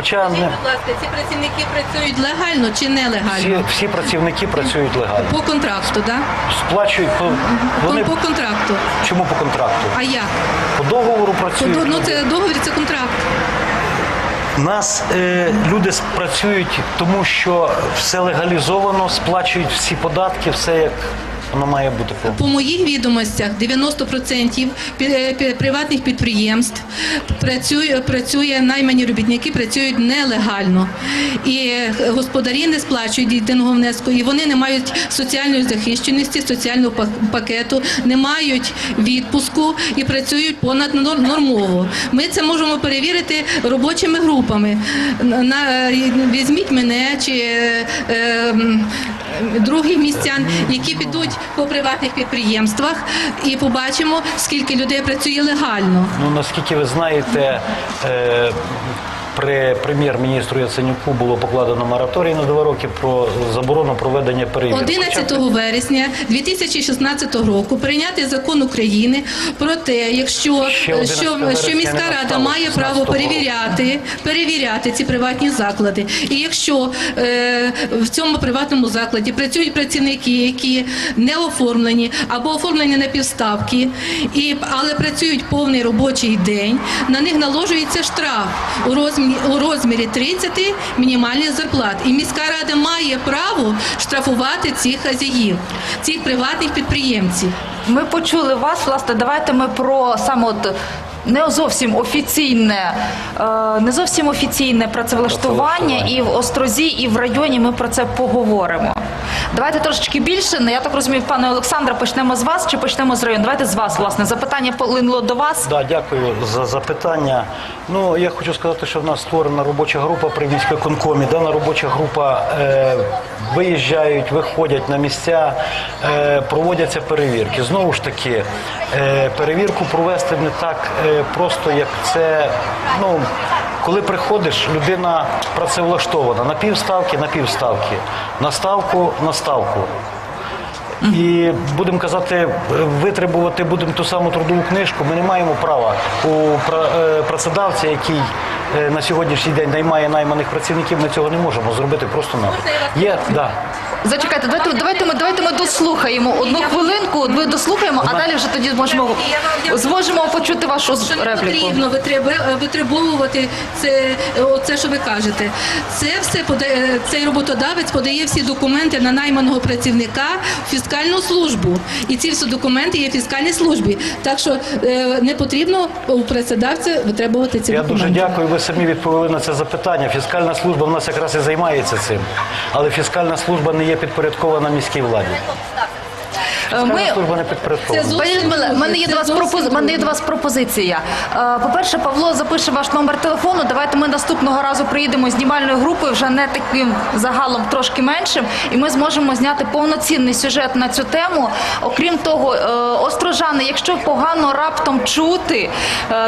Хоча Скажіть, не будь ласка, ці працівники працюють легально чи нелегально? всі, всі працівники працюють легально. По контракту, так? Сплачують по вони По контракту. чому по контракту? А як? По договору По працюють. до- Ну це договір, це контракт. Нас е, люди працюють, тому що все легалізовано, сплачують всі податки, все як воно має бути. По моїх відомостях 90% пі- е, приватних підприємств працює, працює наймані робітники працюють нелегально. І е, господарі не сплачують єдиного внеску, і вони не мають соціальної захищеності, соціального па- пакету, не мають відпуску і працюють понад нор- нормово. Ми це можемо перевірити робочими групами. На, на- візьміть мене чи е, е, м, других містян, які підуть по приватних підприємствах, і побачимо, скільки людей працює легально. Ну наскільки ви знаєте, е, при прем'єр-міністру Яценюку було покладено мораторій на два роки про заборону проведення перевірок. 11 вересня 2016 року прийнятий закон України про те, якщо що, що міська рада має право перевіряти, перевіряти ці приватні заклади. І якщо е, в цьому приватному закладі працюють працівники, які не оформлені або оформлені на півставки, і але працюють повний робочий день, на них наложується штраф у розмірі у розмірі 30 мінімальних зарплат. І міська рада має право штрафувати цих хазяїв, цих приватних підприємців. Ми почули вас, власне, давайте ми про саме от не зовсім офіційне, е, не зовсім офіційне працевлаштування і в Острозі, і в районі ми про це поговоримо. Давайте трошечки більше. Ну, Я так розумію, пане Олександре, почнемо з вас чи почнемо з району? Давайте з вас, власне. Запитання полинуло до вас. Да, дякую за запитання. Ну, я хочу сказати, що в нас створена робоча група при міськвиконкомі. Дана робоча група е, виїжджають, виходять на місця, е, проводяться перевірки. Знову ж таки, е, перевірку провести не так е, просто, як це. Ну, коли приходиш, людина працевлаштована на півставки, на півставки, на ставку, на ставку. І будемо казати, витребувати будемо ту саму трудову книжку. Ми не маємо права у е, працедавця, який е, на сьогоднішній день наймає найманих працівників. Ми цього не можемо зробити просто на є да. Зачекайте, давайте, давайте ми давайте ми дослухаємо одну хвилинку. Ми дослухаємо, а далі вже тоді можемо зможемо почути вашу що не репліку. потрібно витребовувати це, оце, що ви кажете. Це все подає, цей роботодавець подає всі документи на найманого працівника в фіскальну службу. І ці всі документи є в фіскальній службі. Так що е, не потрібно у працедавця витребувати ці Я документи. дуже дякую. Ви самі відповіли на це запитання. Фіскальна служба в нас якраз і займається цим, але фіскальна служба не є підпорядкована міській владі. Е, Ми. Це зовсім Людмила, мене є до вас пропози... мене є до вас пропозиція. Е, По-перше, Павло запише ваш номер телефону. Давайте ми наступного разу приїдемо знімальною групою, вже не таким загалом трошки меншим, і ми зможемо зняти повноцінний сюжет на цю тему. Окрім того, е, острожани, якщо погано раптом чути,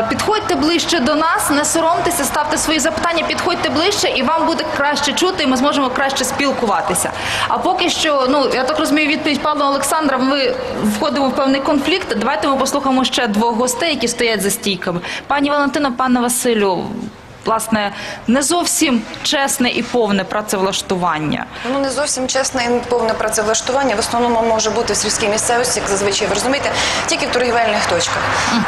підходьте ближче до нас, не соромтеся, ставте свої запитання, підходьте ближче, і вам буде краще чути, і ми зможемо краще спілкуватися. А поки що, ну я так розумію, відповідь Павла Олександра. Ми входимо в певний конфлікт. Давайте ми послухаємо ще двох гостей, які стоять за стійками. Пані Валентина, пане Василю. Власне, не зовсім чесне і повне працевлаштування. Ну не зовсім чесне і повне працевлаштування. В основному може бути в сільській місцевості, як зазвичай ви розумієте, тільки в торгівельних точках.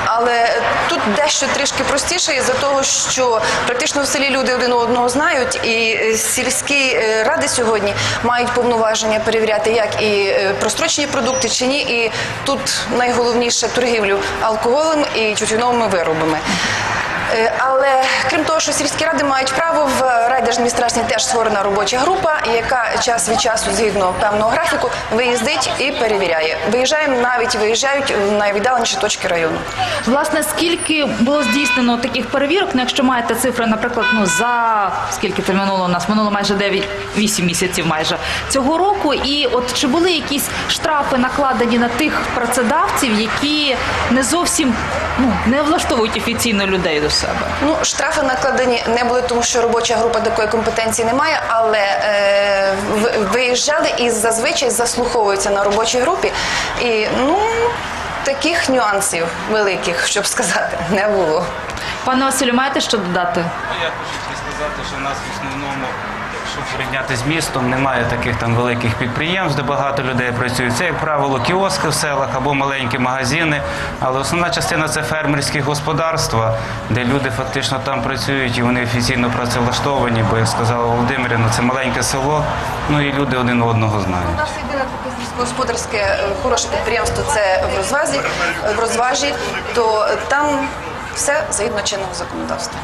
Але тут дещо трішки простіше із-за того, що практично в селі люди один одного знають, і е, сільські е, ради сьогодні мають повноваження перевіряти, як і е, прострочені продукти чи ні. І тут найголовніше торгівлю алкоголем і тютюновими виробами. Е, Але крім того, що сільські ради мають право в райдержадміністрації теж створена робоча група, яка час від часу, згідно певного графіку, виїздить і перевіряє. Виїжджаємо навіть виїжджають в найвіддаленіші точки району. Власне, скільки було здійснено таких перевірок? Ну, якщо маєте цифри, наприклад, ну за скільки це минуло у нас? Минуло майже 9-8 місяців майже цього року. І от чи були якісь штрафи накладені на тих працедавців, які не зовсім ну не влаштовують офіційно людей до себе? Ну, штрафи накладені не були, тому що робоча група такої компетенції не має, але е, виїжджали і зазвичай заслуховуються на робочій групі. І ну таких нюансів великих, щоб сказати, не було. Пане Василю, маєте що додати? Ну, Я хочу сказати, що в нас в основному, якщо порівняти з містом, немає таких там великих підприємств, де багато людей працюють. Це, як правило, кіоски в селах або маленькі магазини. Але основна частина це фермерські господарства, де люди фактично там працюють і вони офіційно працевлаштовані, бо як сказала Володимирівна, це маленьке село, ну і люди один одного знають. У нас єдине таке сільськогосподарське е, хороше підприємство це в розвазі, в розважі, то там все згідно чинного законодавства.